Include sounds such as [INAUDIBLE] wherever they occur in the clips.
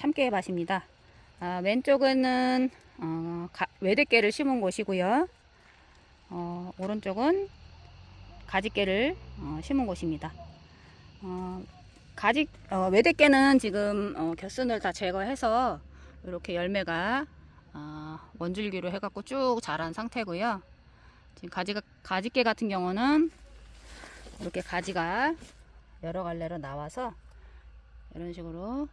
참깨밭입니다. 아, 왼쪽은 어, 가- 외대깨를 심은 곳이고요. 어, 오른쪽은 가지깨를 어, 심은 곳입니다. 어, 가지 어, 외대깨는 지금 어, 겨순을 다 제거해서 이렇게 열매가 어, 원줄기로 해갖고 쭉 자란 상태고요. 지금 가지가 가지깨 같은 경우는 이렇게 가지가 여러 갈래로 나와서 이런 식으로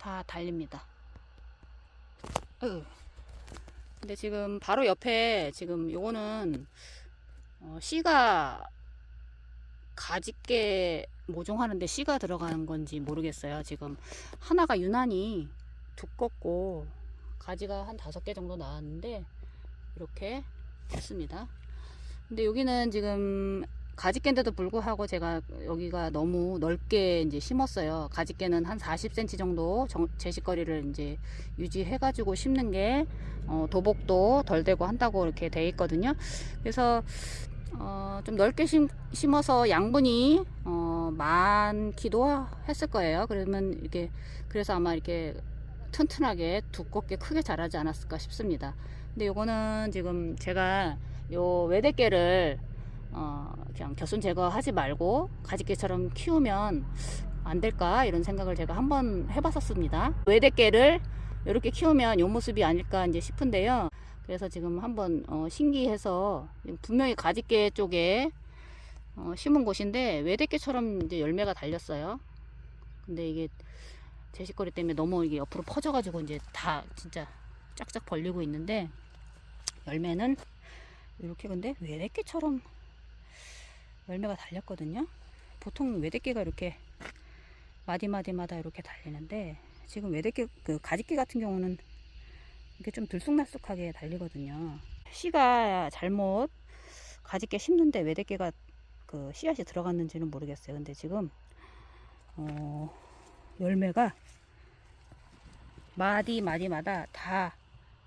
다 달립니다. 으. 근데 지금 바로 옆에 지금 요거는 어, 씨가 가지깨 모종하는데 씨가 들어가는 건지 모르겠어요. 지금 하나가 유난히 두껍고 가지가 한 다섯 개 정도 나왔는데 이렇게 됐습니다. 근데 여기는 지금 가지깨인데도 불구하고 제가 여기가 너무 넓게 이제 심었어요. 가지깨는 한 40cm 정도 정- 제식거리를 이제 유지해가지고 심는 게 어, 도복도 덜 되고 한다고 이렇게 돼 있거든요. 그래서 어, 좀 넓게 심, 심어서 양분이 어, 많기도 했을 거예요. 그러면 이렇게 그래서 아마 이렇게 튼튼하게 두껍게 크게 자라지 않았을까 싶습니다. 근데 요거는 지금 제가 요 외대깨를 어, 그냥 겨순 제거하지 말고 가지깨처럼 키우면 안 될까 이런 생각을 제가 한번 해봤었습니다. 외대깨를 이렇게 키우면 요 모습이 아닐까 이제 싶은데요. 그래서 지금 한번 어, 신기해서 분명히 가지깨 쪽에 어, 심은 곳인데 외대깨처럼 이제 열매가 달렸어요. 근데 이게 제식거리 때문에 너무 이게 옆으로 퍼져가지고 이제 다 진짜 짝짝 벌리고 있는데 열매는 이렇게 근데 외대깨처럼 열매가 달렸거든요. 보통 외대깨가 이렇게 마디마디마다 이렇게 달리는데 지금 외대깨 그 가지깨 같은 경우는 이렇게 좀 들쑥날쑥하게 달리거든요. 씨가 잘못 가지깨 심는데 외대깨가 그 씨앗이 들어갔는지는 모르겠어요. 근데 지금 어, 열매가 마디 마디마다 다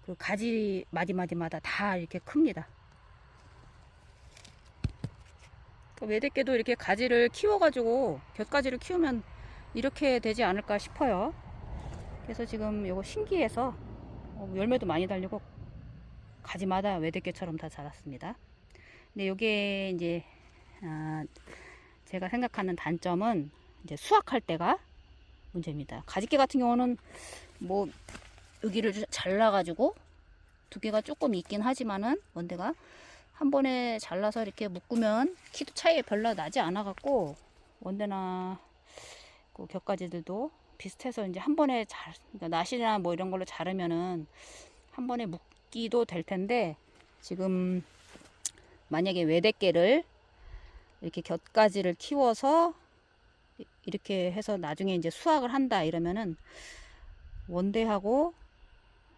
그 가지 마디 마디마다 다 이렇게 큽니다. 그 외대깨도 이렇게 가지를 키워가지고 곁가지를 키우면 이렇게 되지 않을까 싶어요. 그래서 지금 이거 신기해서 어, 열매도 많이 달리고 가지마다 외대깨처럼 다 자랐습니다. 근데 이게 이제 아, 제가 생각하는 단점은 이제 수확할 때가 문제입니다. 가지깨 같은 경우는 뭐 여기를 잘라가지고 두께가 조금 있긴 하지만은 원대가 한 번에 잘라서 이렇게 묶으면 키도 차이 별로 나지 않아 갖고 원대나 그 곁가지들도 비슷해서 이제 한 번에 잘 그러니까 낫이나 뭐 이런 걸로 자르면은 한 번에 묶기도 될 텐데 지금 만약에 외대깨를 이렇게 곁가지를 키워서 이- 이렇게 해서 나중에 이제 수확을 한다 이러면은 원대하고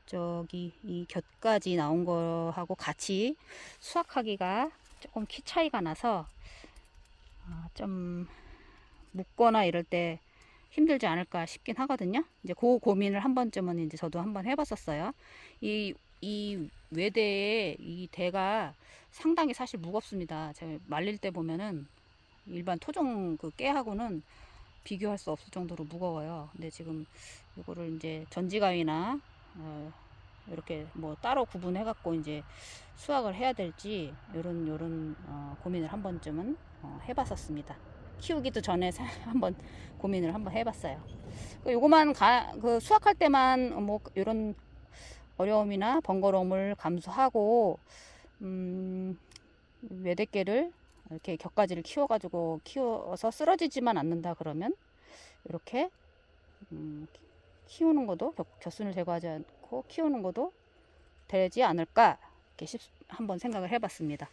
저기 이 곁가지 나온 거하고 같이 수확하기가 조금 키 차이가 나서 아, 좀 묶거나 이럴 때 힘들지 않을까 싶긴 하거든요. 이제 그 고민을 한 번쯤은 이제 저도 한번 해봤었어요. 이, 이 외대의 이 대가 상당히 사실 무겁습니다. 제가 말릴 때 보면은 일반 토종 그 깨하고는 비교할 수 없을 정도로 무거워요. 근데 지금 이거를 이제 전지가위나 어, 이렇게 뭐 따로 구분해 갖고 이제 수확을 해야 될지 요런 요런 어, 고민을 한 번쯤은 어, 해봤었습니다. 키우기도 전에 사- [LAUGHS] 한번 고민을 한번 해봤어요. 그 요거만 가, 그 수확할 때만 뭐 이런 어려움이나 번거로움을 감수하고 음, 외대깨를 이렇게 격가지를 키워가지고 키워서 쓰러지지만 않는다 그러면 이렇게 음, 키우는 것도 겨, 겨순을 제거하지 않고 키우는 것도 되지 않을까 이렇게 십- 한번 생각을 해봤습니다.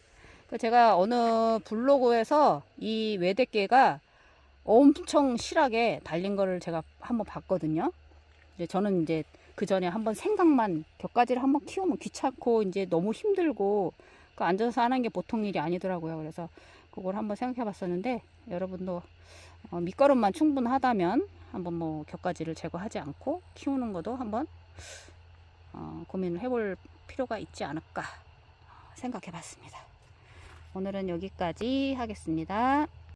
그 제가 어느 블로그에서 이 외대깨가 엄청 실하게 달린 거를 제가 한번 봤거든요. 이제 저는 이제 그 전에 한번 생각만 격가지를 한번 키우면 귀찮고 이제 너무 힘들고 그 앉아서 하는 게 보통 일이 아니더라고요. 그래서 그걸 한번 생각해 봤었는데 여러분도 어, 밑거름만 충분하다면 한번 뭐 격가지를 제거하지 않고 키우는 것도 한번 어, 고민을 해볼 필요가 있지 않을까 생각해 봤습니다. 오늘은 여기까지 하겠습니다.